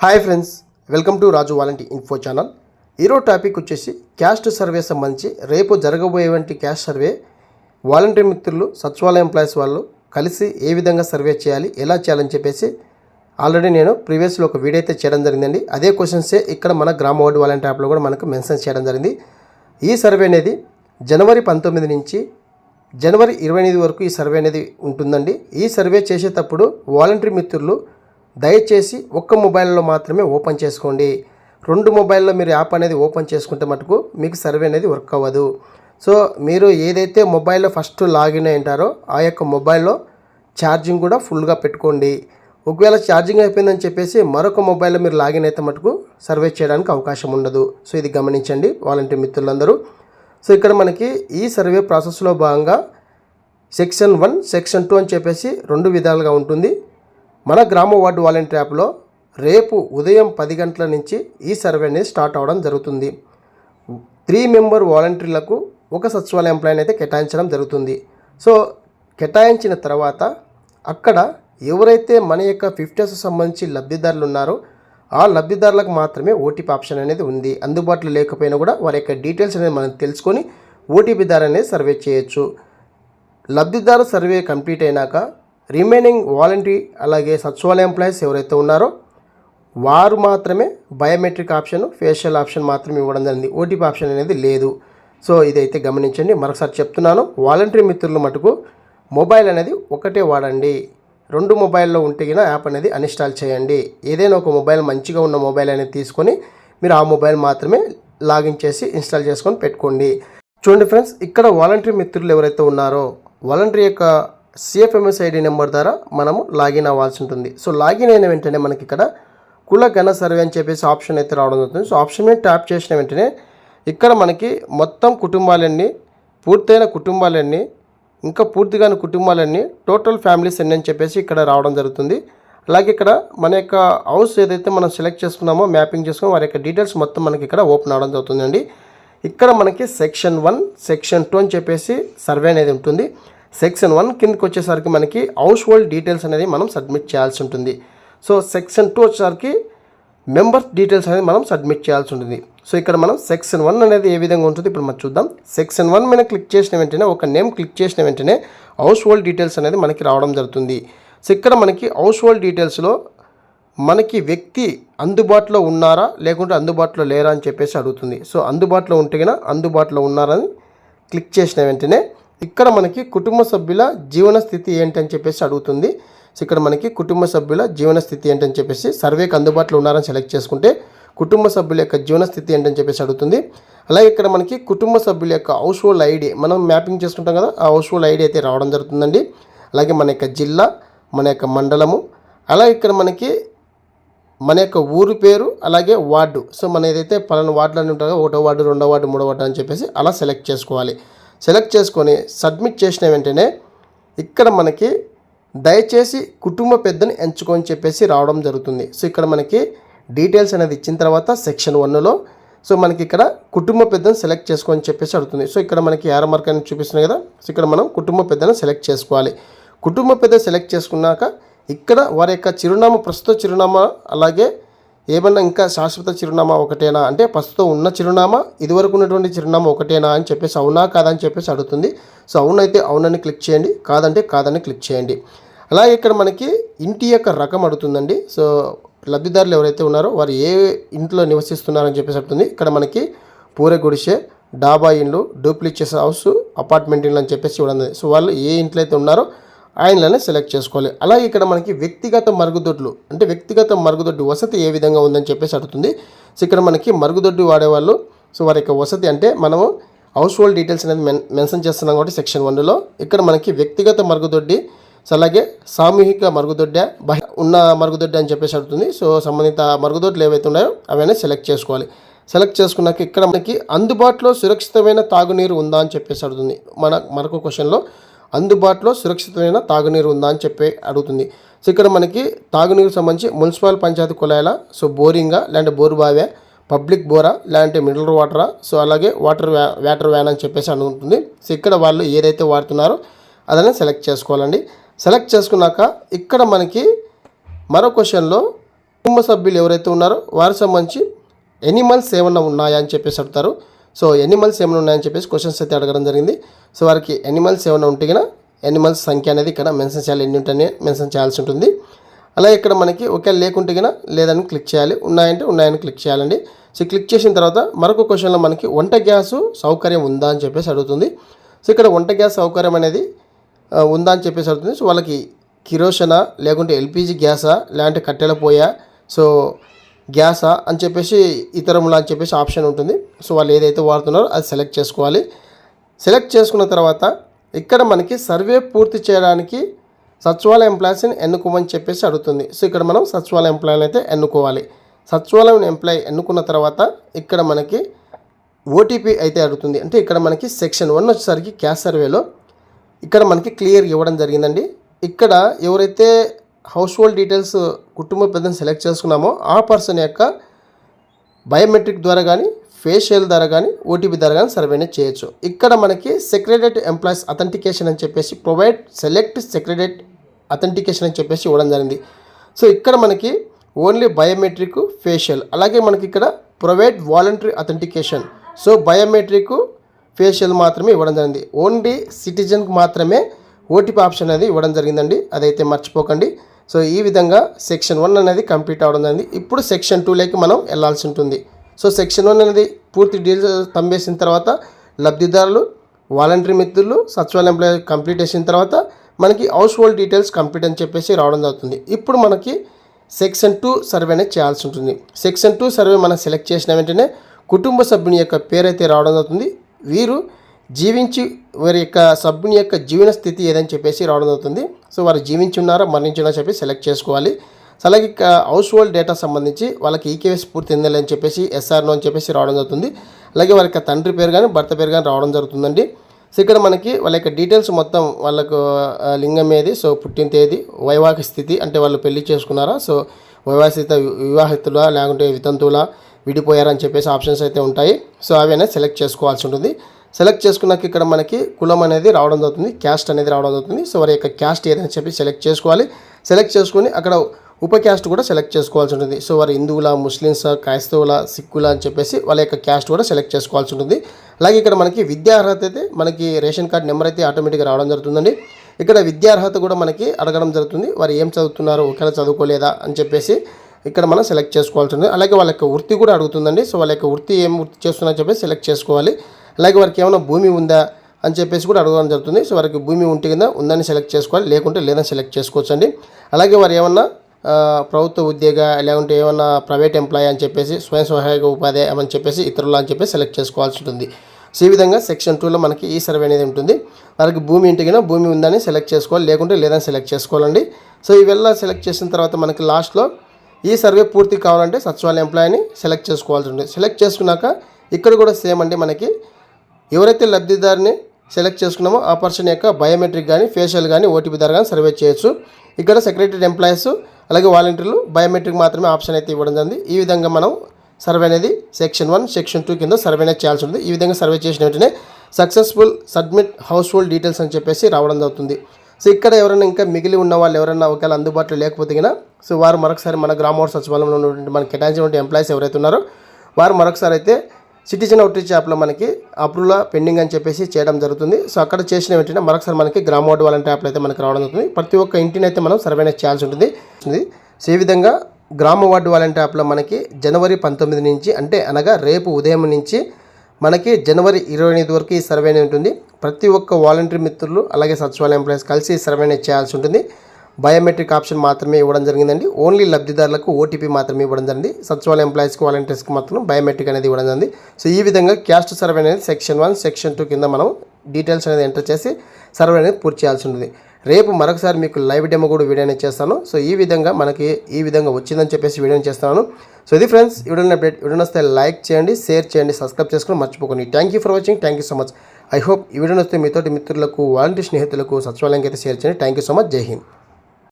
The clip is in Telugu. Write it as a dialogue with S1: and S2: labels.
S1: Hi friends welcome to Raju volunteer info channel ఈరోజు టాపిక్ వచ్చేసి క్యాస్ట్ సర్వే సంబంధించి రేపు జరగబోయేవంటి క్యాస్ట్ సర్వే వాలంటీర్ మిత్రులు సచివాలయం ఎంప్లాయీస్ వాళ్ళు కలిసి ఏ విధంగా సర్వే చేయాలి ఎలా చేయాలని చెప్పేసి ఆల్రెడీ నేను ప్రీవియస్లో ఒక వీడియో అయితే చేయడం జరిగిందండి. అదే క్వశ్చన్సే ఇక్కడ మన గ్రామ వార్డు వాలంటీర్ యాప్లో కూడా మనకు మెన్షన్ చేయడం జరిగింది. ఈ సర్వే అనేది జనవరి పంతొమ్మిది నుంచి జనవరి ఇరవై ఎనిమిది వరకు ఈ సర్వే అనేది ఉంటుందండి. ఈ సర్వే చేసేటప్పుడు వాలంటీర్ మిత్రులు దయచేసి ఒక్క మొబైల్లో మాత్రమే ఓపెన్ చేసుకోండి. రెండు మొబైల్లో మీరు యాప్ అనేది ఓపెన్ చేసుకుంటే మటుకు మీకు సర్వే అనేది వర్క్ అవ్వదు. సో మీరు ఏదైతే మొబైల్లో ఫస్ట్ లాగిన్ అయింటారో ఆ యొక్క మొబైల్లో ఛార్జింగ్ కూడా ఫుల్గా పెట్టుకోండి. ఒకవేళ ఛార్జింగ్ అయిపోయిందని చెప్పేసి మరొక మొబైల్లో మీరు లాగిన్ అయితే మటుకు సర్వే చేయడానికి అవకాశం ఉండదు. సో ఇది గమనించండి వాలంటీర్ మిత్రులందరూ. సో ఇక్కడ మనకి ఈ సర్వే ప్రాసెస్లో భాగంగా సెక్షన్ వన్ సెక్షన్ టూ అని చెప్పేసి రెండు విధాలుగా ఉంటుంది. మన గ్రామ వార్డు వాలంటీర్ యాప్లో రేపు ఉదయం పది గంటల నుంచి ఈ సర్వే అనేది స్టార్ట్ అవ్వడం జరుగుతుంది. త్రీ మెంబర్ వాలంటీర్లకు ఒక సచివాలయ ఎంప్లాయీని అయితే కేటాయించడం జరుగుతుంది. సో కేటాయించిన తర్వాత అక్కడ ఎవరైతే మన యొక్క ఫిఫ్టీస్ సంబంధించి లబ్ధిదారులు ఉన్నారో ఆ లబ్ధిదారులకు మాత్రమే ఓటీపీ ఆప్షన్ అనేది ఉంది. అందుబాటులో లేకపోయినా కూడా వారి యొక్క డీటెయిల్స్ అనేది మనం తెలుసుకొని ఓటీపీ ద్వారా అనేది సర్వే చేయొచ్చు. లబ్ధిదారు సర్వే కంప్లీట్ అయినాక రిమైనింగ్ వాలంటీ అలాగే సచివాలయ ఎంప్లాయీస్ ఎవరైతే ఉన్నారో వారు మాత్రమే బయోమెట్రిక్ ఆప్షన్ ఫేషియల్ ఆప్షన్ మాత్రమే ఇవ్వడం జరిగింది. ఓటీపీ ఆప్షన్ అనేది లేదు. సో ఇదైతే గమనించండి. మరొకసారి చెప్తున్నాను. వాలంటరీ మిత్రులు మటుకు మొబైల్ అనేది ఒకటే వాడండి. రెండు మొబైల్లో ఉంటే గిన యాప్ అనేది అన్ఇన్స్టాల్ చేయండి. ఏదైనా ఒక మొబైల్ మంచిగా ఉన్న మొబైల్ అనేది తీసుకొని మీరు ఆ మొబైల్ మాత్రమే లాగిన్ చేసి ఇన్స్టాల్ చేసుకొని పెట్టుకోండి. చూడండి ఫ్రెండ్స్ ఇక్కడ వాలంటరీ మిత్రులు ఎవరైతే ఉన్నారో వాలంటీర్ యొక్క సిఎఫ్ఎంఎస్ ఐడి నెంబర్ ద్వారా మనము లాగిన్ అవ్వాల్సి ఉంటుంది. సో లాగిన్ అయిన వెంటనే మనకి ఇక్కడ కుల ఘన సర్వే అని చెప్పేసి ఆప్షన్ అయితే రావడం జరుగుతుంది. సో ఆప్షన్ మీద ట్యాప్ చేసిన వెంటనే ఇక్కడ మనకి మొత్తం కుటుంబాలన్నీ పూర్తయిన కుటుంబాలన్నీ ఇంకా పూర్తిగాని కుటుంబాలన్నీ టోటల్ ఫ్యామిలీస్ ఎన్ని అని చెప్పేసి ఇక్కడ రావడం జరుగుతుంది. అలాగే ఇక్కడ మన యొక్క హౌస్ ఏదైతే మనం సెలెక్ట్ చేసుకున్నామో మ్యాపింగ్ చేసుకుని వారి యొక్క డీటెయిల్స్ మొత్తం మనకి ఇక్కడ ఓపెన్ అవడం జరుగుతుందండి. ఇక్కడ మనకి సెక్షన్ వన్ సెక్షన్ టూ అని చెప్పేసి సర్వే అనేది ఉంటుంది. సెక్షన్ వన్ కిందకి వచ్చేసరికి మనకి హౌస్ హోల్డ్ డీటెయిల్స్ అనేది మనం సబ్మిట్ చేయాల్సి ఉంటుంది. సో సెక్షన్ టూ వచ్చేసరికి మెంబర్స్ డీటెయిల్స్ అనేది మనం సబ్మిట్ చేయాల్సి ఉంటుంది. సో ఇక్కడ మనం సెక్షన్ వన్ అనేది ఏ విధంగా ఉంటుంది ఇప్పుడు మనం చూద్దాం. సెక్షన్ వన్ మీద క్లిక్ చేసిన వెంటనే ఒక నేమ్ క్లిక్ చేసిన వెంటనే హౌస్ హోల్డ్ డీటెయిల్స్ అనేది మనకి రావడం జరుగుతుంది. సో ఇక్కడ మనకి హౌస్ హోల్డ్ డీటెయిల్స్లో మనకి వ్యక్తి అందుబాటులో ఉన్నారా లేకుంటే అందుబాటులో లేరా అని చెప్పేసి అడుగుతుంది. సో అందుబాటులో ఉంటే కనుక అందుబాటులో ఉన్నారని క్లిక్ చేసిన వెంటనే ఇక్కడ మనకి కుటుంబ సభ్యుల జీవన స్థితి ఏంటని చెప్పేసి అడుగుతుంది. సో ఇక్కడ మనకి కుటుంబ సభ్యుల జీవన స్థితి ఏంటని చెప్పేసి సర్వేకి అందుబాటులో ఉన్నారని సెలెక్ట్ చేసుకుంటే కుటుంబ సభ్యుల యొక్క జీవన స్థితి ఏంటని చెప్పేసి అడుగుతుంది. అలాగే ఇక్కడ మనకి కుటుంబ సభ్యుల యొక్క హౌస్ హోల్డ్ ఐడి మనం మ్యాపింగ్ చేసుకుంటాం కదా ఆ హౌస్ హోల్డ్ ఐడి అయితే రావడం జరుగుతుందండి. అలాగే మన యొక్క జిల్లా మన యొక్క మండలము అలాగే ఇక్కడ మనకి మన యొక్క ఊరు పేరు అలాగే వార్డు. సో మన ఏదైతే పలానా వార్డులు అని ఉంటారో ఒకటో వార్డు రెండో వార్డు మూడో వార్డు అని చెప్పేసి అలా సెలెక్ట్ చేసుకోవాలి. సెలెక్ట్ చేసుకొని సబ్మిట్ చేసిన వెంటనే ఇక్కడ మనకి దయచేసి కుటుంబ పెద్దని ఎంచుకొని చెప్పేసి రావడం జరుగుతుంది. సో ఇక్కడ మనకి డీటెయిల్స్ అనేది ఇచ్చిన తర్వాత సెక్షన్ వన్లో సో మనకి ఇక్కడ కుటుంబ పెద్దను సెలెక్ట్ చేసుకొని చెప్పేసి అడుగుతుంది. సో ఇక్కడ మనకి యార మార్క్ అని చూపిస్తుంది కదా సో ఇక్కడ మనం కుటుంబ పెద్దను సెలెక్ట్ చేసుకోవాలి. కుటుంబ పెద్ద సెలెక్ట్ చేసుకున్నాక ఇక్కడ వారి యొక్క చిరునామా ప్రస్తుత చిరునామా అలాగే ఏమన్నా ఇంకా శాశ్వత చిరునామా ఒకటేనా? అంటే ప్రస్తుతం ఉన్న చిరునామా ఇదివరకు ఉన్నటువంటి చిరునామా ఒకటేనా అని చెప్పేసి అవునా కాదా అని చెప్పేసి అడుగుతుంది. సో అవునైతే అవునని క్లిక్ చేయండి కాదంటే కాదని క్లిక్ చేయండి. అలాగే ఇక్కడ మనకి ఇంటి యొక్క రకం అడుగుతుందండి. సో లబ్ధిదారులు ఎవరైతే ఉన్నారో వారు ఏ ఇంట్లో నివసిస్తున్నారని చెప్పేసి అడుగుతుంది. ఇక్కడ మనకి పూరె గుడిసె డాబా ఇండ్లు డూప్లికేస్ హౌస్ అపార్ట్మెంట్ ఇండ్లు అని చెప్పేసి చూడండి సో వాళ్ళు ఏ ఇంట్లో అయితే ఉన్నారో ఆ సెలెక్ట్ చేసుకోవాలి. అలాగే ఇక్కడ మనకి వ్యక్తిగత మరుగుదొడ్లు అంటే వ్యక్తిగత మరుగుదొడ్డు వసతి ఏ విధంగా ఉందని చెప్పేసి అడుగుతుంది. సో ఇక్కడ మనకి మరుగుదొడ్డి వాడేవాళ్ళు సో వారి యొక్క వసతి అంటే మనము హౌస్ హోల్డ్ డీటెయిల్స్ అనేది మెన్ మెన్షన్ చేస్తున్నాం కాబట్టి సెక్షన్ వన్లో ఇక్కడ మనకి వ్యక్తిగత మరుగుదొడ్డి సో అలాగే సామూహిక మరుగుదొడ్డ బహి ఉన్న మరుగుదొడ్డి అని చెప్పేసి అడుగుతుంది. సో సంబంధిత మరుగుదొడ్లు ఏవైతే ఉన్నాయో అవన్నీ సెలెక్ట్ చేసుకోవాలి. సెలెక్ట్ చేసుకున్నాక ఇక్కడ మనకి అందుబాటులో సురక్షితమైన తాగునీరు ఉందా అని చెప్పేసి అడుగుతుంది. మన మరొక క్వశ్చన్లో అందుబాటులో సురక్షితమైన తాగునీరు ఉందా అని చెప్పి అడుగుతుంది. సో ఇక్కడ మనకి తాగునీరు సంబంధించి మున్సిపల్ పంచాయతీ కుళాయిల సో బోరింగా లేదంటే బోరు బావే పబ్లిక్ బోరా లేదంటే మినరల్ వాటరా సో అలాగే వాటర్ వ్యా వాటర్ వ్యాన్ అని చెప్పేసి అనుకుంటుంది సో ఇక్కడ వాళ్ళు ఏదైతే వాడుతున్నారో అదనే సెలెక్ట్ చేసుకోవాలండి. సెలెక్ట్ చేసుకున్నాక ఇక్కడ మనకి మరో క్వశ్చన్లో కుటుంబ సభ్యులు ఎవరైతే ఉన్నారో వారికి సంబంధించి ఎనిమల్స్ ఏమన్నా ఉన్నాయా అని చెప్పేసి అడుగుతారు. సో ఎనిమల్స్ ఏమైనా ఉన్నాయని చెప్పేసి క్వశ్చన్స్ అయితే అడగడం జరిగింది. సో వారికి ఎనిమల్స్ ఏమైనా ఉంటే కనుక ఎనిమల్స్ సంఖ్య అనేది ఇక్కడ మెన్షన్ చేయాలి. ఎన్ని ఉంటాయని మెన్షన్ చేయాల్సి ఉంటుంది. అలాగే ఇక్కడ మనకి ఒకవేళ లేకుంటే కనుక లేదని క్లిక్ చేయాలి. ఉన్నాయంటే ఉన్నాయని క్లిక్ చేయాలండి. సో క్లిక్ చేసిన తర్వాత మరొక క్వశ్చన్లో మనకి వంట గ్యాస్ సౌకర్యం ఉందా అని చెప్పేసి అడుగుతుంది. సో ఇక్కడ వంట గ్యాస్ సౌకర్యం అనేది ఉందా అని చెప్పేసి అడుగుతుంది. సో వాళ్ళకి కిరోషనా లేకుంటే ఎల్పిజి గ్యాసా లేదంటే కట్టెల పోయా? సో గ్యాసా అని చెప్పేసి ఇతరములా అని చెప్పేసి ఆప్షన్ ఉంటుంది. సో వాళ్ళు ఏదైతే వాడుతున్నారో అది సెలెక్ట్ చేసుకోవాలి. సెలెక్ట్ చేసుకున్న తర్వాత ఇక్కడ మనకి సర్వే పూర్తి చేయడానికి సచివాలయ ఎంప్లాయీస్ని ఎన్నుకోమని చెప్పేసి అడుగుతుంది. సో ఇక్కడ మనం సచివాలయ ఎంప్లాయీని అయితే ఎన్నుకోవాలి. సచివాలయం ఎంప్లాయీ ఎన్నుకున్న తర్వాత ఇక్కడ మనకి ఓటీపీ అయితే అడుగుతుంది. అంటే ఇక్కడ మనకి సెక్షన్ వన్ వచ్చేసరికి క్యాష్ సర్వేలో ఇక్కడ మనకి క్లియర్ ఇవ్వడం జరిగిందండి. ఇక్కడ ఎవరైతే హౌస్ హోల్డ్ డీటెయిల్స్ కుటుంబ పెద్దను సెలెక్ట్ చేసుకున్నామో ఆ పర్సన్ యొక్క బయోమెట్రిక్ ద్వారా కానీ ఫేషియల్ ద్వారా కానీ ఓటీపీ ద్వారా కానీ సర్వేని చేయొచ్చు. ఇక్కడ మనకి సెక్రటరేట్ ఎంప్లాయీస్ అథెంటికేషన్ అని చెప్పేసి ప్రొవైడ్ సెలెక్ట్ సెక్రటరేట్ అథెంటికేషన్ అని చెప్పేసి ఇవ్వడం జరిగింది. సో ఇక్కడ మనకి ఓన్లీ బయోమెట్రిక్ ఫేషియల్ అలాగే మనకి ఇక్కడ provide voluntary authentication so biometric facial మాత్రమే ఇవ్వడం జరిగింది. ఓన్లీ సిటిజన్కి మాత్రమే ఓటీపీ ఆప్షన్ అనేది ఇవ్వడం జరిగిందండి. అదైతే మర్చిపోకండి. సో ఈ విధంగా సెక్షన్ వన్ అనేది కంప్లీట్ అవ్వడం జరిగింది. ఇప్పుడు సెక్షన్ టూలోకి మనం వెళ్ళాల్సి ఉంటుంది. సో సెక్షన్ వన్ అనేది పూర్తి డీటెయిల్స్ తంబేసిన తర్వాత లబ్ధిదారులు వాలంటరీ మిత్రులు సచివాలయం ఎంప్లాయీ కంప్లీట్ చేసిన తర్వాత మనకి హౌస్ హోల్డ్ డీటెయిల్స్ కంప్లీట్ అని చెప్పేసి రావడం జరుగుతుంది. ఇప్పుడు మనకి సెక్షన్ టూ సర్వే అనేది చేయాల్సి ఉంటుంది. సెక్షన్ టూ సర్వే మనం సెలెక్ట్ చేసిన వెంటనే కుటుంబ సభ్యుని యొక్క పేరైతే రావడం జరుగుతుంది. వీరు జీవించి వారి యొక్క సభ్యుని యొక్క జీవన స్థితి ఏదని చెప్పేసి రావడం అవుతుంది సో వారు జీవించి ఉన్నారా మరణించున్నారా చెప్పి సెలెక్ట్ చేసుకోవాలి. సో అలాగే హౌస్ హోల్డ్ డేటా సంబంధించి వాళ్ళకి ఈకేఎస్ పూర్తి చెందాలి అని చెప్పేసి ఎస్ఆర్నో అని చెప్పేసి రావడం జరుగుతుంది. అలాగే వారి యొక్క తండ్రి పేరు కానీ భర్త పేరు కానీ రావడం జరుగుతుందండి. సో ఇక్కడ మనకి వాళ్ళ యొక్క డీటెయిల్స్ మొత్తం వాళ్ళకు లింగం ఏది సో పుట్టిన తేదీ వైవాహిక స్థితి అంటే వాళ్ళు పెళ్ళి చేసుకున్నారా సో వైవాహిత వివాహితులా లేకుంటే వితంతువులా విడిపోయారని చెప్పేసి ఆప్షన్స్ అయితే ఉంటాయి. సో అవి అనేది సెలెక్ట్ చేసుకోవాల్సి ఉంటుంది. సెలెక్ట్ చేసుకున్నాక ఇక్కడ మనకి కులం అనేది రావడం జరుగుతుంది క్యాస్ట్ అనేది రావడం జరుగుతుంది. సో వారి యొక్క క్యాస్ట్ ఏదని చెప్పి సెలెక్ట్ చేసుకోవాలి. సెలెక్ట్ చేసుకుని అక్కడ ఉప క్యాస్ట్ కూడా సెలెక్ట్ చేసుకోవాల్సి ఉంటుంది. సో వారు హిందువుల ముస్లిమ్స్ క్రైస్తవుల సిక్కుల అని చెప్పేసి వాళ్ళ యొక్క క్యాస్ట్ కూడా సెలెక్ట్ చేసుకోవాల్సి ఉంటుంది. అలాగే ఇక్కడ మనకి విద్యా అర్హత అయితే మనకి రేషన్ కార్డ్ నెంబర్ అయితే ఆటోమేటిక్గా రావడం జరుగుతుందండి. ఇక్కడ విద్యా అర్హత కూడా మనకి అడగడం జరుగుతుంది. వారు ఏం చదువుతున్నారు ఒకవేళ చదువుకోలేదా అని చెప్పేసి ఇక్కడ మనం సెలెక్ట్ చేసుకోవాల్సి ఉంటుంది. అలాగే వాళ్ళ యొక్క వృత్తి కూడా అడుగుతుందండి. సో వాళ్ళ యొక్క వృత్తి ఏం వృత్తి చేస్తున్నారని చెప్పేసి సెలెక్ట్ చేసుకోవాలి. అలాగే వారికి ఏమైనా భూమి ఉందా అని చెప్పేసి కూడా అడగడం జరుగుతుంది. సో వారికి భూమి ఉంటే కింద ఉందని సెలెక్ట్ చేసుకోవాలి లేకుంటే లేదని సెలెక్ట్ చేసుకోవచ్చు అండి అలాగే వారు ఏమన్నా ప్రభుత్వ ఉద్యోగ లేకుంటే ఏమన్నా ప్రైవేట్ ఎంప్లాయీ అని చెప్పేసి స్వయం సహాయక ఉపాధి అని చెప్పేసి ఇతరులు అని చెప్పేసి సెలెక్ట్ చేసుకోవాల్సి ఉంటుంది. సో ఈ విధంగా సెక్షన్ టూలో మనకి ఈ సర్వే అనేది ఉంటుంది. వారికి భూమి ఇంటికినా భూమి ఉందని సెలెక్ట్ చేసుకోవాలి లేకుంటే లేదని సెలెక్ట్ చేసుకోవాలండి. సో ఇవెల్లా సెలెక్ట్ చేసిన తర్వాత మనకి లాస్ట్లో ఈ సర్వే పూర్తి కావాలంటే సచివాలయ ఎంప్లాయీని సెలెక్ట్ చేసుకోవాల్సి ఉంటుంది. సెలెక్ట్ చేసుకున్నాక ఇక్కడ కూడా సేమ్ అండి మనకి. ఎవరైతే లబ్ధిదారిని సెలెక్ట్ చేసుకున్నామో ఆ పర్సన్ యొక్క బయోమెట్రిక్ కానీ ఫేషియల్ కానీ ఓటీపీ ద్వారా కానీ సర్వే చేయొచ్చు. ఇక్కడ సెక్రటరీ ఎంప్లాయీస్ అలాగే వాలంటీర్లు బయోమెట్రిక్ మాత్రమే ఆప్షన్ అయితే ఇవ్వడం జరిగింది. ఈ విధంగా మనం సర్వే అనేది సెక్షన్ వన్ సెక్షన్ టూ కింద సర్వే అనేది చేయాల్సి ఉంటుంది. ఈ విధంగా సర్వే చేసిన వెంటనే successful submit household details అని చెప్పేసి రావడం జరుగుతుంది. సో ఇక్కడ ఎవరైనా ఇంకా మిగిలి ఉన్న వాళ్ళు ఎవరైనా ఒకవేళ అందుబాటులో లేకపోతే కనుక సో వారు మరొకసారి మన గ్రామ సచివాలయంలో ఉన్నటువంటి మనకి కేటాయించినటువంటి ఎంప్లాయీస్ ఎవరైతే ఉన్నారో వారు మరొకసారి అయితే సిటిజన్ అవుట్రీచ్ యాప్లో మనకి అప్రూవల్ పెండింగ్ అని చెప్పేసి చేయడం జరుగుతుంది. సో అక్కడ చేసిన వెంటనే మరొకసారి మనకి గ్రామ వార్డు వాలంటీ యాప్లో అయితే మనకి రావడం జరుగుతుంది. ప్రతి ఒక్క ఇంటిని అయితే మనం సర్వేనే చేయాల్సి ఉంటుంది. సో ఈ విధంగా గ్రామ వార్డు వాలంటీ యాప్లో మనకి జనవరి పంతొమ్మిది నుంచి అంటే అనగా రేపు ఉదయం నుంచి మనకి జనవరి ఇరవై ఎనిమిది వరకు ఈ సర్వేనే ఉంటుంది. ప్రతి ఒక్క వాలంటీర్ మిత్రులు అలాగే సచివాలయ ఎంప్లాయీస్ కలిసి ఈ సర్వేనే చేయాల్సి ఉంటుంది. బయోమెట్రిక్ ఆప్షన్ మాత్రమే ఇవ్వడం జరిగిందండి. ఓన్లీ లబ్ధిదారులకు ఓటీపీ మాత్రమే ఇవ్వడం జరిగింది. సచివాలయ ఎంప్లాయీస్కి వాలంటీర్స్కి మాత్రం బయోమెట్రిక్ అనేది ఇవ్వడం జరిగింది. సో ఈ విధంగా క్యాస్ట్ సర్వే అనేది సెక్షన్ వన్ సెక్షన్ టూ కింద మనం డీటెయిల్స్ అనేది ఎంటర్ చేసి సర్వే అనేది పూర్తి చేయాల్సి ఉంటుంది. రేపు మరొకసారి మీకు లైవ్ డెమో కూడా వీడియో చేస్తాను. సో ఈ విధంగా మనకి ఈ విధంగా వచ్చిందని చెప్పేసి వీడియోని చేస్తాను. సో ఇది ఫ్రెండ్స్ వీడియో అప్డేట్ వీడియో వస్తే లైక్ చేయండి షేర్ చేయండి సబ్స్క్రైబ్ చేసుకుని మర్చిపోకండి. Thank you for watching thank you so much I hope ఈ వీడియో వస్తే మీతోటి మిత్రులకు వాలంటీ స్నేహితులకు సచివాలయంకి అయితే షేర్ చేయండి. థ్యాంక్ యూ సో మచ్ జై హింద్